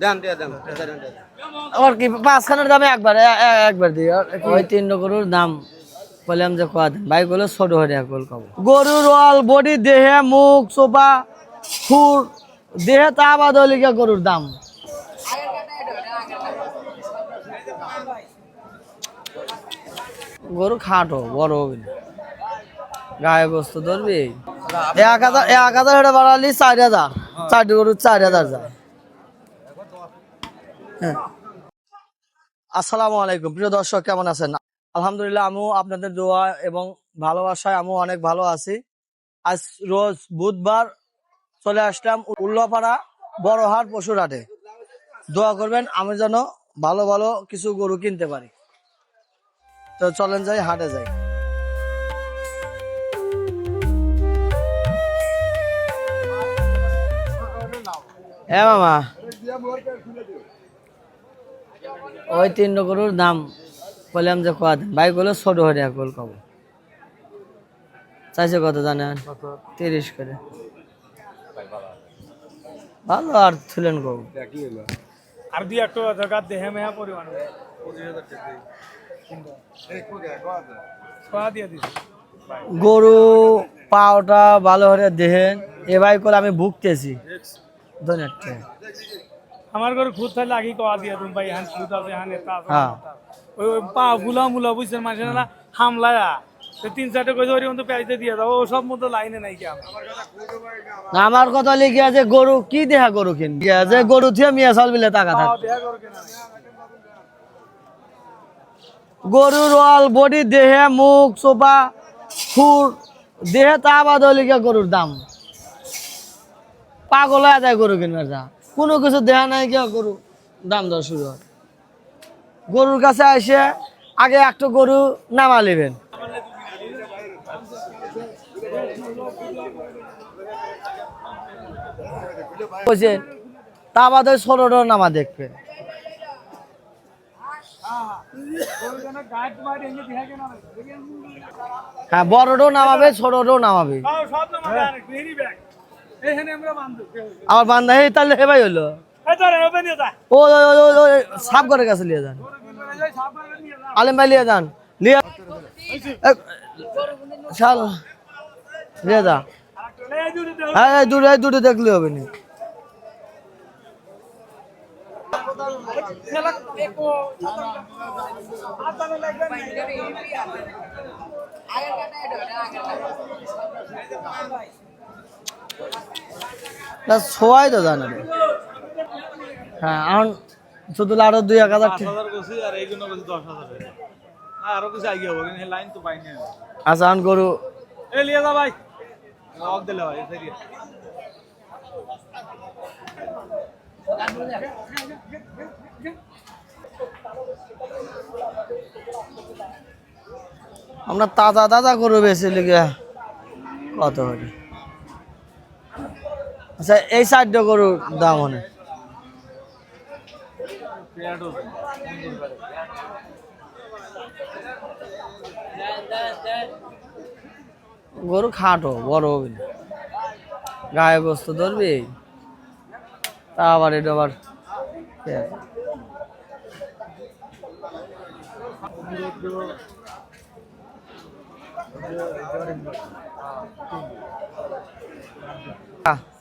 দেন দিয়ে দেন দেন। কি পাঁচখানের দামে একবার এ- এ- একবার দিই। ওই তিন গরুর দাম বললাম যে কয়া দেন? ভাই গুলো ছোট হয়ে গোল কব। গরুর অল বডি দেহে মুখ চোপা খুর দেহে তা বাদ লিখা গরুর দাম। গরু খাটো বড় হবে না। গায়ে বস্তু ধরবি? এক হাজার এক হাজার বাড়ালি চার হাজার। চারটি গরুর চার হাজার যায় হ্যাঁ। আসসালামু আলাইকুম প্রিয় দর্শক, কেমন আছেন? আলহামদুলিল্লাহ, আমিও আপনাদের দোয়া এবং ভালোবাসায় আমিও অনেক ভালো আছি। আজ রোজ বুধবার চলে আসলাম উল্লাপাড়া বড়হাট পশুর হাটে দোয়া করবেন, আমি যেন ভালো ভালো কিছু গরু কিনতে পারি। তো চলেন যাই, হাটে যাই। হ্যাঁ মামা। ওই তিন গরুর দাম বললাম যে কয়া দেন। ভাই গুলো ছোট হয়ে গোল কব। চাইছে কত জানেন তিরিশ করে। ভালো আর ছিলেন কব। আর দুই একটা জায়গা দেহে মেহা পরিমাণ। গরু পাওটা ভালো হয়ে দেহেন এ ভাই করে আমি ভুগতেছি। ধন্যবাদ। আমার ঘরে খুদ থাকলে আগে কয়া দিয়ে তুমি ভাই হান খুদ আছে হান এটা আছে হ্যাঁ। ওই ওই পা গুলা মুলা বুঝছেন মানুষের না হামলায়া। তো তিন চারটে কইতে পারি মতো পেঁয়াজতে দিয়ে দাও। ও সব মতো লাইনে নাই কি আমার। কথা লিখে আছে গরু কি দেহা গরু কিন? যে গরু থিয়ে মিয়া চাল বিলে টাকা থাক। গরুর অল বডি দেহে মুখ চোপা খুর দেহে তা বাদ লিখে গরুর দাম। পাগল হয়ে যায় গরু কিনবার যা। কোনো কিছু দেহা নাই কেউ গরু? দাম দর শুরু হয়। গরুর কাছে এসে আগে একটা গরু নামা নেবেন বুঝছেন তা বাদে ষোলোটো নামা দেখবে। হ্যাঁ বড়টাও নামাবে, ছোটটাও নামাবে। আমরা বান্ধব আমার বান্ধা এই তাহলে হেবাই হলো? নিয়ে ও সাপ করে গেছে যান। নিয়ে যা। আলেম ভাই লিয়ে যান। এ, শাল। যা। হ্যাঁ দুটো দুটো দেখলে হবে না। না ছোয়াই তো জানে রে। হ্যাঁ এখন শুধু আরও দুই এক হাজার আর এই জন্য দশ হাজার আরও কিছু আগে হবে কিন্তু লাইন তো পাইনি আমি। আচ্ছা এখন গরু এ লিয়ে যা ভাই। দিলে ভাই আমরা তাজা তাজা গরু বেশি লিগে। কত হবে আচ্ছা এই সাইডটা গরুর দাম অনেক পেঁয়াজও। গরু খাটো বড় হবে না গায়ে বস্তু ধরবি তা আবার এটা আবার। আহ,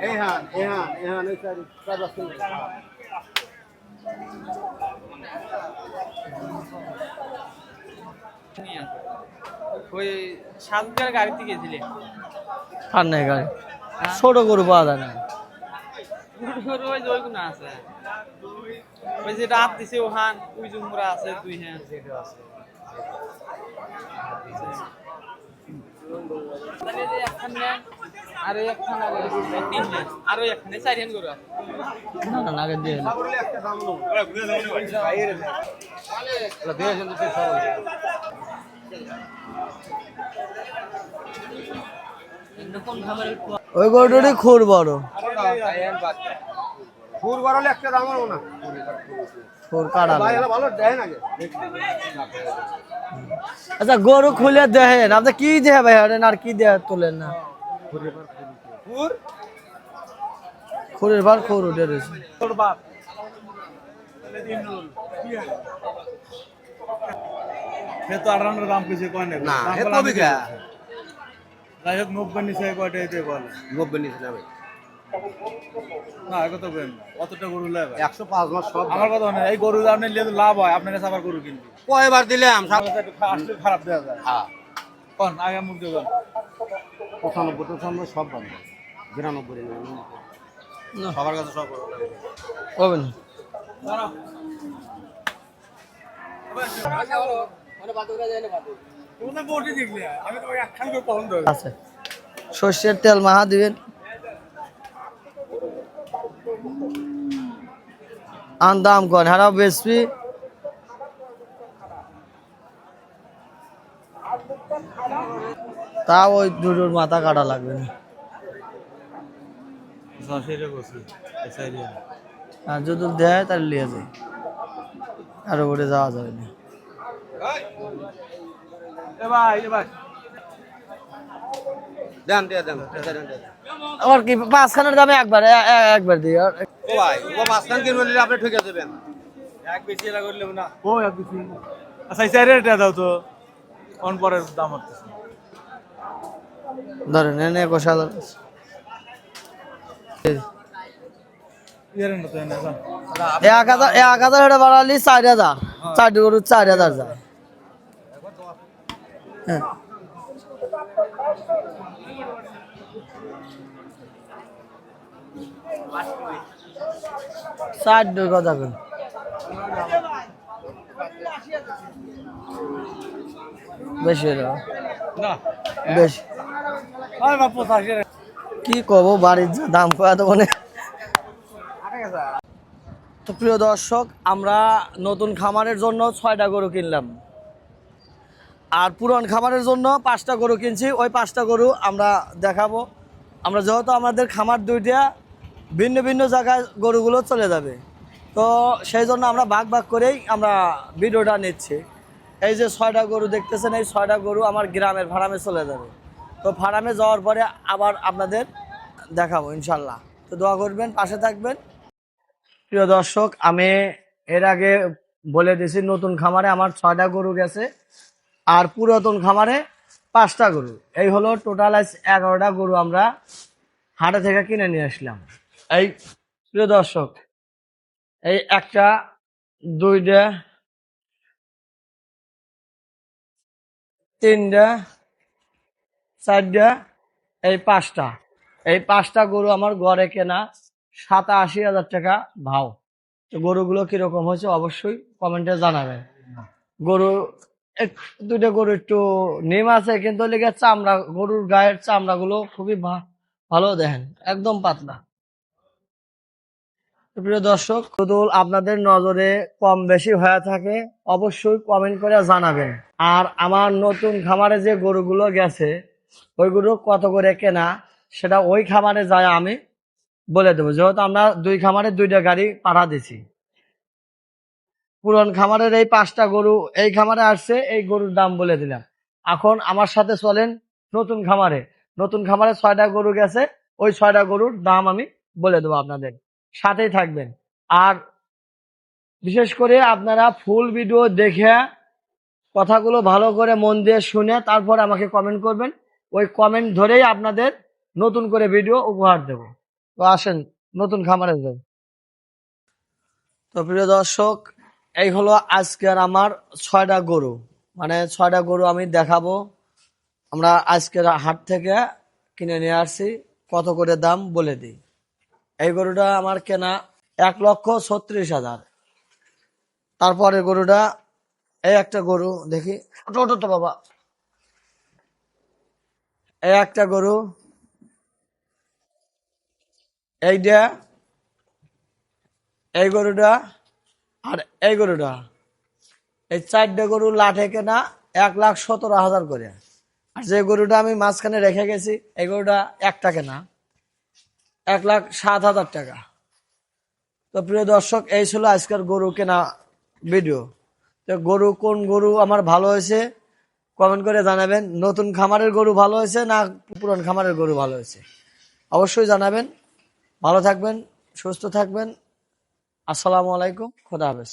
গরু নিচে নামায় এই এই চারি ওই সাতটার গাড়িতে গেছিলে আর নেই গাড়ি। ছোট গরু পাওয়া যায় না গরু ওই যে ওইগুলো আছে। ওই যে রাত দিছে ওহান ওই জুমরা আছে দুই হ্যাঁ। তাহলে যে একখান নেন, আর ওই একখান তিন আর ওই একখানে চারি হান গরু আছে। না না না দিয়ে ওই গরুটারই খুর বড়। ফুর বাড়ালে একটা দাম না। খুর কাটা ভালো দেয় না আচ্ছা গরু খুলে দেখেন আপনি কি দেহে ভাই আর কি দেহে তোলেন না? ফুর খুরের ভার খুর রয়েছে। তোর বাপ সে তো দাম কিছু কয় না। না এ তো আমি যাই হোক নব্বই নিচে কয়টা এতে বলে। নব্বই নিচে নামে না বলেন। অতটা গরু লেবে একশো পাঁচ মাস সব আমার কথা এই গরু দাম নিলে তো লাভ হয় আপনার কাছে আবার গরু কিনবি। কয়বার দিলাম আসলে খারাপ দেওয়া যায়। হ্যাঁ। কোন আগে মুখ দেবেন পঁচানব্বই টচানব্বই সব বাদ বিরানব্বই সবার কাছে সব হবে না। সর্ষের তেল মাহা দিবেন। আন দাম কন হারা বেশি তা ওই দুটোর মাথা কাটা লাগবে না। সেটা আর যদি দেয় তাহলে নিয়ে যায় আর ওপরে যাওয়া যাবে না। আমার কি পাঁচখানের দামে একবার একবার দিই। আপনি ঠকে দেবেন এক বেশি এলা করলে না। ও এক বেশি। আচ্ছা এই দাও তো। অন পরের দাম হচ্ছে। ধরেন এনে এনে দাও। এক হাজার এক হাজার এটা বাড়ালি চার হাজার। চারটি গরু চার হাজার যায় হ্যাঁ। চার দুই কথা কোন। বেশি। কি কব, বাড়ির যা দাম কয়া তো মানে তো প্রিয় দর্শক, আমরা নতুন খামারের জন্য ছয়টা গরু কিনলাম। আর পুরন খামারের জন্য পাঁচটা গরু কিনছি। ওই পাঁচটা গরু আমরা দেখাবো। আমরা যেহেতু আমাদের খামার দুইটা, ভিন্ন ভিন্ন জায়গায় গরুগুলো চলে যাবে। তো সেই জন্য আমরা ভাগ ভাগ করেই আমরা ভিডিওটা নিচ্ছি। এই যে ছয়টা গরু দেখতেছেন, এই ছয়টা গরু আমার গ্রামের ভাড়ামে চলে যাবে। তো ফার্মে যাওয়ার পরে আবার আপনাদের দেখাবো, ইনশাল্লাহ। তো দোয়া করবেন, পাশে থাকবেন। প্রিয় দর্শক, আমি এর আগে বলে দিয়েছি, নতুন খামারে আমার ছয়টা গরু গেছে, আর পুরাতন খামারে পাঁচটা গরু। এই হলো টোটাল আজ এগারোটা গরু আমরা হাটে থেকে কিনে নিয়ে আসলাম। এই প্রিয় দর্শক, এই একটা, দুইটা, তিনটা চারটা, এই পাঁচটা। এই পাঁচটা গরু আমার ঘরে কেনা, সাতাশি হাজার টাকা ভাও। তো গরুগুলো কীরকম হয়েছে অবশ্যই কমেন্টে জানাবেন। গরু দুইটা গরু একটু নেম আছে, কিন্তু লেগে চামড়া, গরুর গায়ের চামড়াগুলো খুবই ভা- ভালো দেখেন, একদম পাতলা। প্রিয় দর্শক যদি আপনাদের নজরে কম বেশি হয়ে থাকে, অবশ্যই কমেন্ট করে জানাবেন। আর আমার নতুন খামারে যে গরুগুলো গেছে ওই গরু কত করে কেনা, সেটা ওই খামারে যায় আমি বলে দেবো। যেহেতু আমরা দুই খামারে দুইটা গাড়ি পাঠা দিছি। পুরন খামারের এই পাঁচটা গরু এই খামারে আসছে, এই গরুর দাম বলে দিলাম। এখন আমার সাথে চলেন নতুন খামারে। নতুন খামারে ছয়টা গরু গেছে, ওই ছয়টা গরুর দাম আমি বলে দেবো আপনাদের। সাথেই থাকবেন। আর বিশেষ করে আপনারা ফুল ভিডিও দেখে কথাগুলো ভালো করে মন দিয়ে শুনে তারপর আমাকে কমেন্ট করবেন। ওই কমেন্ট ধরেই আপনাদের নতুন করে ভিডিও উপহার দেব। তো আসেন, নতুন খামারে যাই। তো প্রিয় দর্শক, এই হলো আজকের আমার ছয়টা গরু। মানে ছয়টা গরু আমি দেখাবো। আমরা আজকের হাট থেকে কিনে নিয়ে আসছি। কত করে দাম বলে দিই। এই গরুটা আমার কেনা এক লক্ষ ছত্রিশ হাজার। তারপরে গরুটা, এই একটা গরু দেখি। ওটো ওটো তো বাবা। এই একটা গরু। এইটা, এই গরুটা আর এই গরুটা। এই চারটে গরু লাঠে কেনা এক লাখ সতেরো হাজার করে। আর যে গরুটা আমি মাঝখানে রেখে গেছি, এই গরুটা একটা কেনা। এক লাখ সাত হাজার টাকা। তো প্রিয় দর্শক, এই ছিল আজকের গরু কেনা ভিডিও। তো গরু, কোন গরু আমার ভালো হয়েছে? কমেন্ট করে জানাবেন, নতুন খামারের গরু ভালো হয়েছে না পুরন খামারের গরু ভালো হয়েছে? অবশ্যই জানাবেন। ভালো থাকবেন, সুস্থ থাকবেন। আসসালামু আলাইকুম, খোদা হাফেজ।